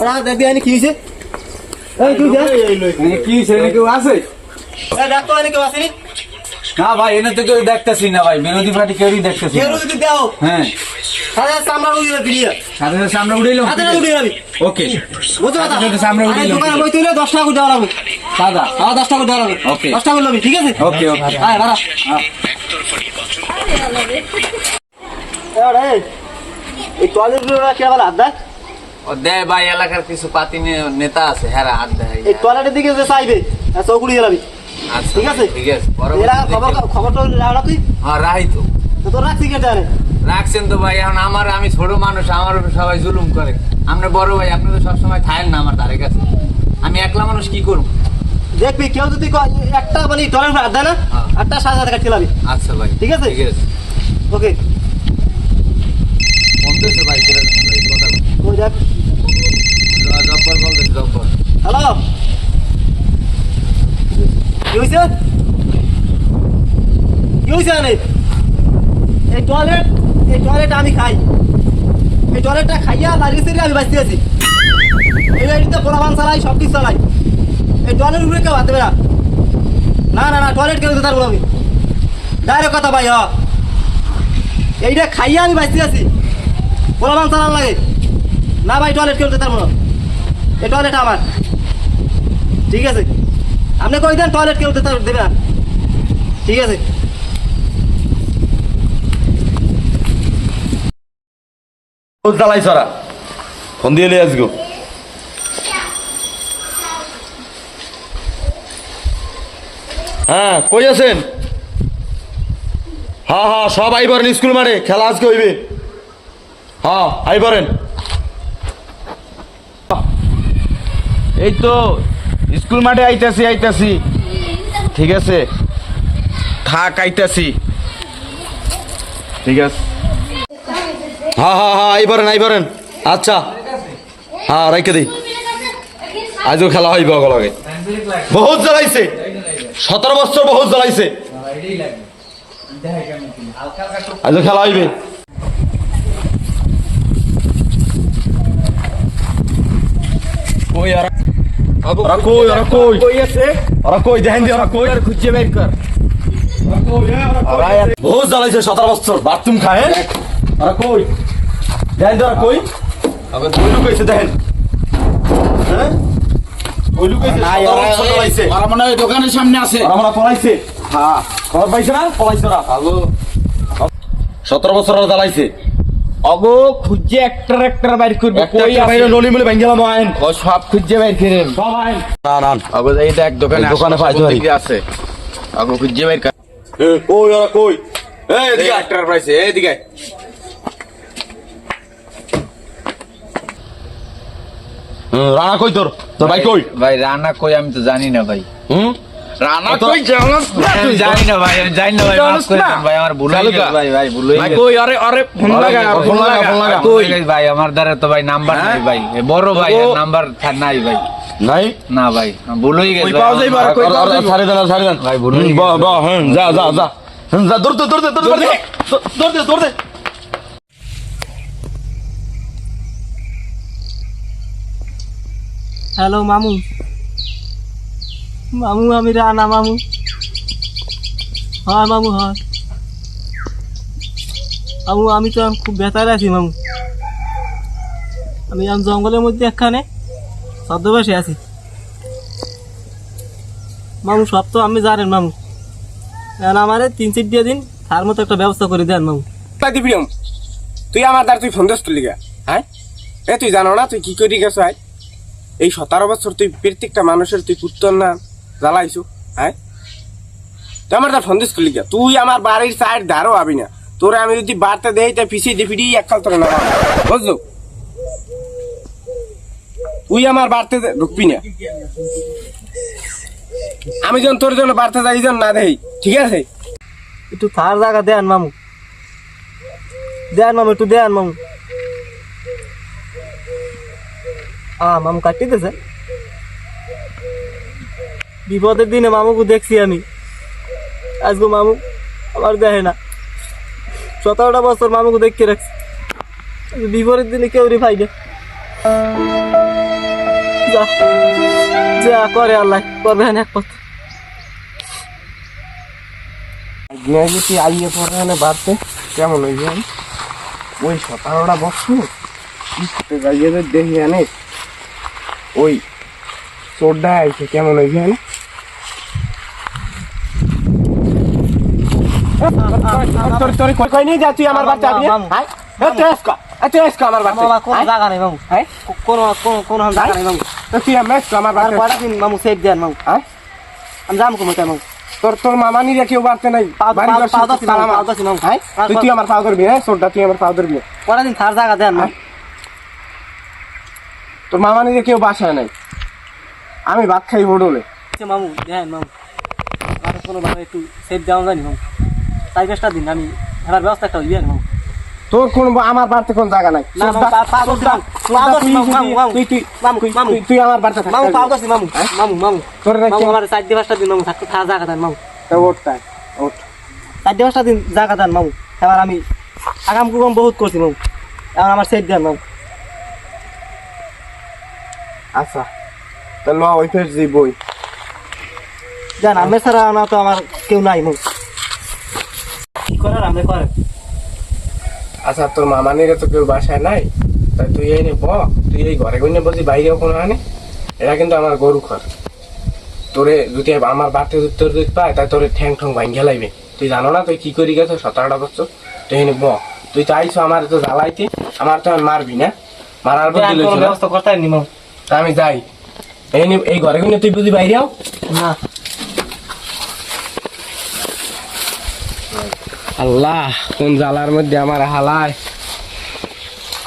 ওরা দেখবি আনি কি হয়েছে? এই তুই যা মানে কি সেখানে কেউ আছে? ডাক্তার আনি কেউ আসেনি না? ভাই এনে তো কেউ দেখতেছি না ভাই বিরোধী পার্টি কেউই দেখতেছি কেউ না। দাও। হ্যাঁ। তাহলে চামড়া উড়িয়ে দিলি সাথে সাথে সামনে উঠেইলাম হাতে না উড়িয়ে ওকে। বুঝতে সাথে সাথে সামনে উড়িয়ে দিলাম। দোকানে বই তুলে দশ টাকা করে দেওয়া লাগবে। দাদা। হ্যাঁ দশ টাকা করে দেওয়া লাগবে। Okay. দশ টাকা করে লবি ঠিক আছে? ওকে ওকে। হ্যাঁ বাড়া এবারে এই টয়লেট কে বলে হাত দেয় ভাই এলাকার কিছু পাতি নেতা আছে হ্যাঁ হাত দেয় এই টয়লেটের দিকে যে চাইবে চৌকুড়ি গেলাবি আচ্ছা, ঠিক আছে? ঠিক আছে খবর খবর তো রাখা তুই? হ্যাঁ রাই তো। তো রাখছি কে জানে রাখছেন তো ভাই এখন আমার আমি ছোট মানুষ আমার সবাই জুলুম করে। আমরা বড় ভাই আপনি তো সবসময় থাকেন না আমার ধারে কাছে। আমি একলা মানুষ কি করব? দেখবি কেউ যদি একটা মানে টয়লেট হাত দেয় না হ্যাঁ। একটা সাড়ে সাথে কাটতে লাবি আচ্ছা ভাই ঠিক আছে? ঠিক আছে। ওকে। বলতেছে ভাই কেটে ভাই কথা ওই দেখ জব্বর বলতেছে জব্বর হ্যালো কি হয়েছে কি হয়েছে এই টয়লেট এই টয়লেট আমি খাই। এই টয়লেটটা খাইয়া সেরে আমি বাঁচতে আছি। এই বাড়িতে পোলাবান চালাই সব কিছু চালাই। এই টয়লেট উপরে কেউ হাতে বেড়া না না না টয়লেট কেউ তার আমি? ডাইরেক্ট কথা ভাই এইটা খাইয়া আমি বাঁচতে আছি। পোলাবান চালান লাগে। না ভাই টয়লেট কেউ তার বলো? এই টয়লেট আমার। ঠিক আছে? আপনি কই দেন টয়লেট কেউ দেবে না। ঠিক আছে? জ্বালাই ছড়া ফোন দিয়ে লিয়ে আসগো। হ্যাঁ কই আছেন? হ্যাঁ হ্যাঁ সব আইবারেন স্কুল মাঠে, খেলা আজকে হইবে। হ্যাঁ আইবারেন। এই তো, স্কুল মাঠে আইতাছি আইতাছি। ঠিক আছে? থাক, আইতাছি। ঠিক আছে। হ্যাঁ হ্যাঁ হ্যাঁ আইবারেন আইবারেন আচ্ছা। হ্যাঁ রাইকে দিই আজও খেলা হইব লগে বহুত জ্বালাইছে। সতেরো বছর বহুত জ্বালাইছে। আজও খেলা হইবে। কই আর ওরা কই ওরা কই কই আছে ওরা কই দেখেন দি ওরা কই খুঁজে বের কর ওরা এক- বহুত জ্বালাইছে সতেরো বছর বাথরুম খায় ওরা কই দেখেন দি ওরা কই কই লুকাইছে দেখেন হ্যাঁ কই লুকাইছে সতেরো বছর জ্বালাইছে ওরা মনে হয় দোকানের সামনে আছে ওরা মনে হয় পলাইছে হ্যাঁ খবর পাইছে না পলাইছে ওরা ভালো সতেরো বছর ওরা জ্বালাইছে অগো খুঁজে একটার একটার বাইর করবে। একটা কই একটা আছে বাইরে নলি মিলে ভেঙে আইন ও সব খুঁজে বাইর করেন সব আইন না না অগো এই দেখ দোকানে দোকানে পাইতে পারি। আছে। অগো খুঁজে বাইর কর। এ, কই ওরা কই? এই এই এদিকে আয়। একটার পাইছে এইদিকে হুম, রানা কই তোর? তোর ভাই কই? ভাই রানা কই আমি তো জানি না ভাই। হুম? রানা কই জানাস আমি জানি না ভাই আমি জানি না ভাই মাফ করে দেন ভাই আমার ভুল হয়ে গেছে ভাই ভাই ভুল হয়ে গেছে কই আরে আরে ফোন লাগা ফোন লাগা ফোন লাগা। কই? ভাই আমার দ্বারা তো ভাই নাম্বার নাই ভাই। এ বড় ভাই নাম্বার নাই ভাই। নাই? না ভাই ভুল হয়ে গেছে কই যাইব আর আমার- কই ছাড়ি দেন ছাড়ি দেন ভাই, ভুল হয়ে। বা বা হ্যাঁ যা যা যা। হুম, যা দৌড় দে দৌড় দে দৌড় দে দৌড় দে দৌড় দে। হ্যালো মামু। মামু, আমি রানা মামু। হয় মামু হয়। মামু, আমি তো খুব বেতারে আছি মামু। আমি জঙ্গলের মধ্যে একখানে ছদ্মবেশে আছি। মামু, সব তো আমি জানেন মামু। এখন আমারে তিন চার দিয়ে দিন তার মতো একটা ব্যবস্থা করে দেন মামু। প্রিয়ম? তুই আমার দ্বার তুই ফোন দিস তুই লিগা হ্যাঁ? এ, তুই জানো না তুই কি করি গেছ আয় এই সতেরো বছর তুই প্রত্যেকটা মানুষের তুই কুত্তর না জ্বালাইছু হ্যাঁ? তুই আমার ফোন দিস তুই লিগা তুই আমার বাড়ির সাইড ধারও আবি না। তোরে আমি যদি বাড়তে দেই তা পিছিয়ে দিয়ে ফিরিয়ে এক খাল তোরে না বুঝলো তুই আমার বাড়তে ঢুকবি না। আমি যখন তোর জন্য বাড়তে যাই যেন না দেই, ঠিক আছে? একটু থার জায়গা দেন মামু। দেন মামু একটু দেন মামু। আ মামু কাটি কাটিতেছে বিপদের দিনে মামুকে দেখছি আমি। আজকে মামু আমার দেখে না। সতেরোটা বছর মামুকে দেখতে রাখছি। বিপদের দিনে কেউ রে ভাই যা যা করে আল্লাহ, করবে এক আজকে যদি আইয়ে পড়ে বাড়তে কেমন হইবে? আমি? ওই সতেরোটা বছর? দেখি আনে, ওই চোরটা আইছে, কেমন হইবে আনে তোর তোর কই নিয়ে যা তুই আমার বাচ্চা আবি। হাই তুই এসকা তুই এসকা আমার বাচ্চা। মামা কোনো জায়গা নেই মামু? কোনো কোনো কোনো জায়গা নেই মামু? তুই আমার এসকা আমার বাচ্চা। দিন মামু সেফ দেন মামু? আমি যাম কমে মামু। তোর তোর মামা কেউ বাড়তে নাই। বাড়ি মামু, সালাম তুই তুই আমার পাও ধরবি হ্যাঁ? তুই আমার পাও ধরবি। কয়টা দিন থার জায়গা দেন মামু? তোর মামা নিরে কেউ বাসায় নাই। আমি ভাত খাই হোডলে আচ্ছা, মামু দেন মামু। আর কোনো ভাবে একটু সেফ দেওয়া জানি মামু। পাঁচটা দিন আমি হেরার ব্যবস্থা একটা মামু তোর কোন আমার বাড়িতে কোন জায়গা নাই? তুই আমার বাড়িতে মামু পাও মামু। মামু মামু। তোর আমার পাঁচটা দিন মামু জায়গা দেন মামু। তা ওঠ। পাঁচটা দিন জায়গা দেন মামু। এবার আমি আগাম কুগম বহুত করছি মামু। এবার আমার সেফ দেন মামু। আচ্ছা। তা ল ওই ফের যে বই। জান আমি ছাড়া না তো আমার কেউ নাই মামু। করার আমি করেন আচ্ছা তোর মামা নিরে তো কেউ বাসায় নাই? তাই তুই এই নে ব তুই এই ঘরে গইনে বলছি বাইরেও কোনো আনে? এরা কিন্তু আমার গরু খর। তোরে যদি আমার বাড়িতে যদি তোর দুধ পায় তাই তোরে ঠ্যাং ঠং ভাঙ্গিয়া লাইবে। তুই জানো না তুই কি করি গেছো সতেরোটা বছর? তুই এনে ব তুই তো আইছো আমার তো জ্বালাইতে আমার তো আর মারবি না। মারার আমি বুদ্ধি লইছো না। ব্যবস্থা করতে তা আমি যাই। এই এই ঘরে গইনে তুই বুঝি বাইরেও না। আল্লাহ কোন জ্বালার মধ্যে আমার হালায়?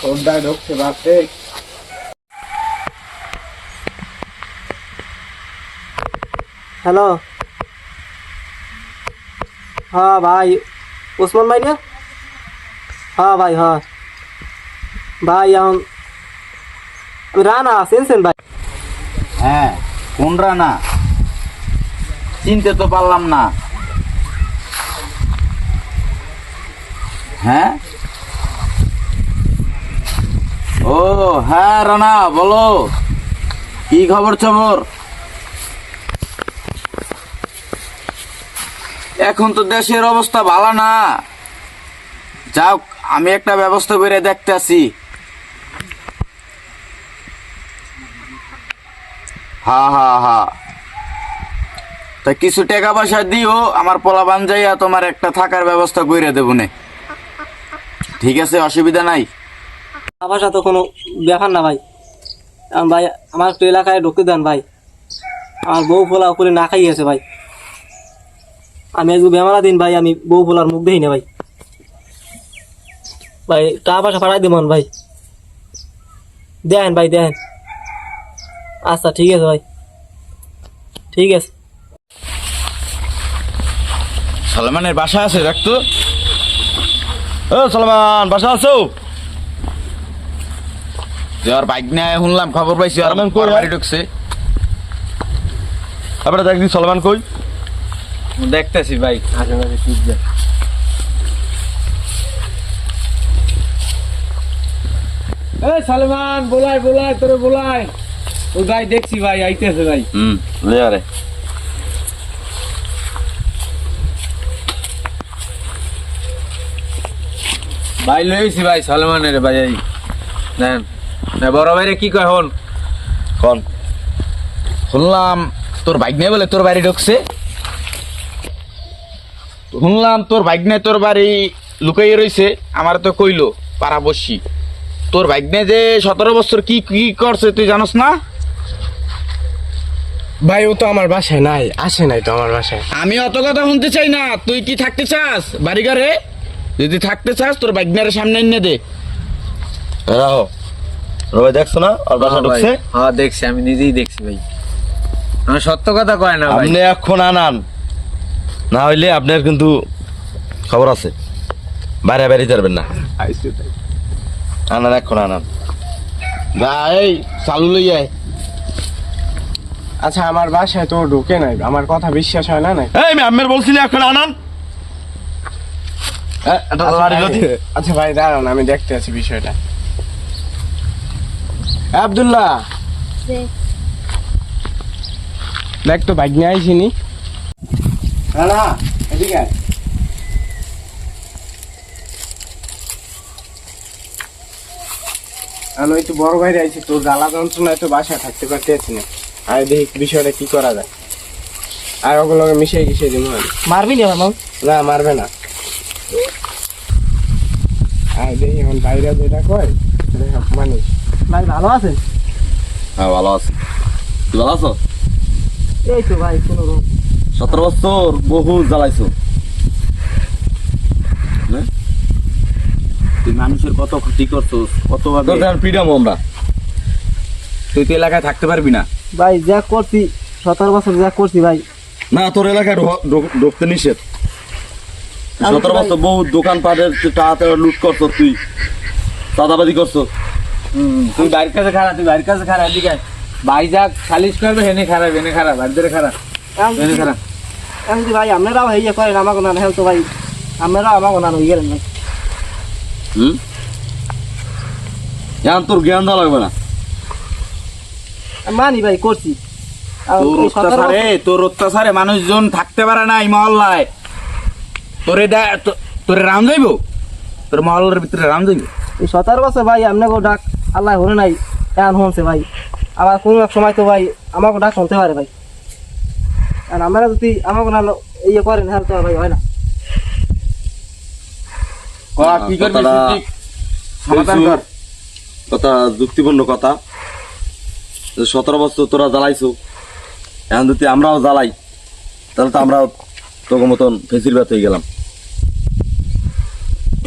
খোদ্দায় ঢুকছে বাপরে? হ্যালো? হ্যাঁ ভাই ওসমান ভাই না? হ্যাঁ ভাই হ্যাঁ। ভাই এখন আমি রানা চিনছেন ভাই? হ্যাঁ কোন রানা? চিনতে তো পারলাম না। হ্যাঁ? ও হ্যাঁ রানা, বলো। কি খবর চবর এখন তো দেশের অবস্থা ভালো না। যাও, আমি একটা ব্যবস্থা করে দেখতে আসি হা হা হা। তা কিছু টাকা পয়সা দিও, আমার পোলাবান যাইয়া তোমার একটা থাকার ব্যবস্থা করে দেবো নে। ঠিক আছে অসুবিধা নাই। আমার সাথে কোনো ব্যাপার না ভাই। এখন ভাই আমার একটু এলাকায় ঢুকতে দেন ভাই। আমার বউ ফোলা করে না খাইয়েছে ভাই। আমি আজকে বেমারা দিন ভাই আমি বউ ফোলার মুখ দেখি না ভাই। ভাই টাকা পয়সা পাঠাই দেবেন ভাই। দেন ভাই দেন। আচ্ছা ঠিক আছে ভাই। ঠিক আছে। সালমানের বাসা আছে দেখতো ও সালমান বাসা আছো? যে বাইক নিয়ে শুনলাম খবর পাইছি আর বাড়ি ঢুকছে। আপনারা দেখছি সালমান কই? দেখতেছি ভাই আশেপাশে ঠিক সালমান বলাই বলাই তোরে বলাই। ও ভাই দেখছি ভাই আইতেছে ভাই। হুম। লে আরে। ভাই লইছি ভাই সালমানের ভাই এই দেন বড় ভাইরে কি কয় হন। কোন শুনলাম তোর বাইক নিয়ে বলে তোর বাড়ি ঢুকছে। শুনলাম তোর বাইক নিয়ে তোর বাড়ি লুকাইয়ে রইছে আমার তো কইলো পাড়া বসি। তোর বাইক নিয়ে যে সতেরো বছর কি কি করছে তুই জানোস না? ভাই ও তো আমার বাসায় নাই আসে নাই তো আমার বাসায়। আমি অত কথা শুনতে চাই না তুই কি থাকতে চাস বাড়ি ঘরে যদি থাকতে চাস তোর বাইক নিয়ে সামনে এনে দে। রাহো। রবে দেখছ না? আর বাসা ঢুকছে? হ্যাঁ দেখছি আমি নিজেই দেখছি ভাই। আমি সত্য কথা কয় না ভাই। আপনি এখন আনান। না হইলে আপনার কিন্তু খবর আছে। বাইরে বাইরে যাবেন না। আনান এখন আনান। যা এই চালু লই আয়। আচ্ছা আমার বাসায় তো ঢুকে নাই। আমার কথা বিশ্বাস হয় না নাই? এই আমি আমের বলছিলি এখন আনান। আচ্ছা ভাই। আচ্ছা ভাই দাঁড়ান আমি দেখতে আছি বিষয়টা। আব্দুল্লাহ! দেখ তো বাইক নিয়ে আইসিনি। এদিকে আমি একটু বড় বাইরে আইছি তোর জ্বালা যন্ত্রণায় তো বাসায় থাকতে পারতেছি না। আর দেখি বিষয়টা কি করা যায়। আর ওগুলোকে মিশিয়ে দিন মারবি না না মারবে না। আর দেখি এখন বাইরে যেটা কয় সেটা ভাই ভালো আছেন হ্যাঁ ভালো আছি। তুই ভালো আছো? এই তো ভাই কোনো রকম। সতেরো বছর বহু জ্বালাইছো। হ্যাঁ? তুই মানুষের কত ক্ষতি কতভাবে তোর এখন আমরা। তুই তো এলাকায় থাকতে পারবি না। ভাই যা করছি সতেরো বছর যা করছি ভাই। না তোর এলাকায় ঢুকতে নিষেধ। সতেরো বছর বহু দোকানপাটের টাকা লুট করছ তুই চাঁদাবাদি করছ। তুই বাড়ির কাছে খারাপ তুই বাড়ির কাছে খারাপ এদিকে ভাই যাক সালিশ করবে হেনে খারাপ হেনে খারাপ ধরে খারাপ হেনে খারাপ ভাই আপনারাও করেন আমাকে না হেল তো ভাই। আপনারাও আমাকে না গেলেন ভাই। হুম? এখন তোর জ্ঞান দেওয়া লাগবে না। মানি ভাই করছি। তোর অত্যাচারে তোর অত্যাচারে মানুষজন থাকতে পারে না এই মহল্লায়। তোরে দা- তো- তোরে রাম যাইব? তোর মহল্লার ভিতরে রাম যাইব? এই সতেরো বছর ভাই আপনাকে ডাক আল্লাহ হলে নাই এমন হচ্ছে ভাই। আবার কোনো এক সময় তো ভাই আমাকে ডাক শুনতে পারে ভাই। আর আমরা যদি আমাকে না ইয়ে করেন হ্যাঁ তো ভাই হয় না। কি করবি সমাধান কর। কথা যুক্তিপূর্ণ কথা। সতেরো বছর তোরা জ্বালাইছো এখন যদি আমরাও জ্বালাই তাহলে তো আমরাও তোর মতন ফেসির ব্যথ হয়ে গেলাম।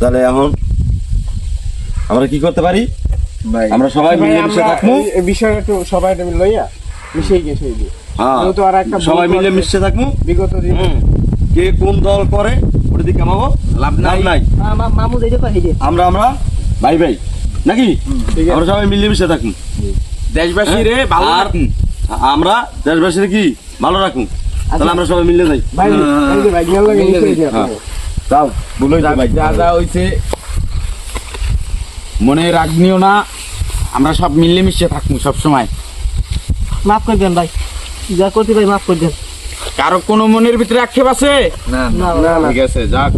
তাহলে এখন আমরা কি করতে পারি? আমরা সবাই মিলে মিশে থাকব। এই- বিষয়টা একটু সবাই লইয়া মিশিয়ে গিয়ে দিই হ্যাঁ যেহেতু আর একটা সবাই মিলে মিশে থাকব। বিগত দিন। কে কোন দল করে ওটা দিকে কামাবো লাভ নাই। নাই। মামু যেটা কয় আমরা আমরা ভাই ভাই নাকি? আমরা সবাই মিলে মিশে থাকুন দেশবাসী রে ভালো রাখুন। আমরা দেশবাসীর কি? ভালো রাখুন। তাহলে আমরা সবাই মিলে যাই। হ্যাঁ। যাও যা যা হইছে মনে রাখনিও না আমরা সব মিলে মিশে থাকব সব সময় মাফ করে দেন ভাই যা করতে ভাই মাফ করে দেন। কারও কোনো মনের ভিতরে আক্ষেপ আছে? না না। না না। ঠিক আছে যাক।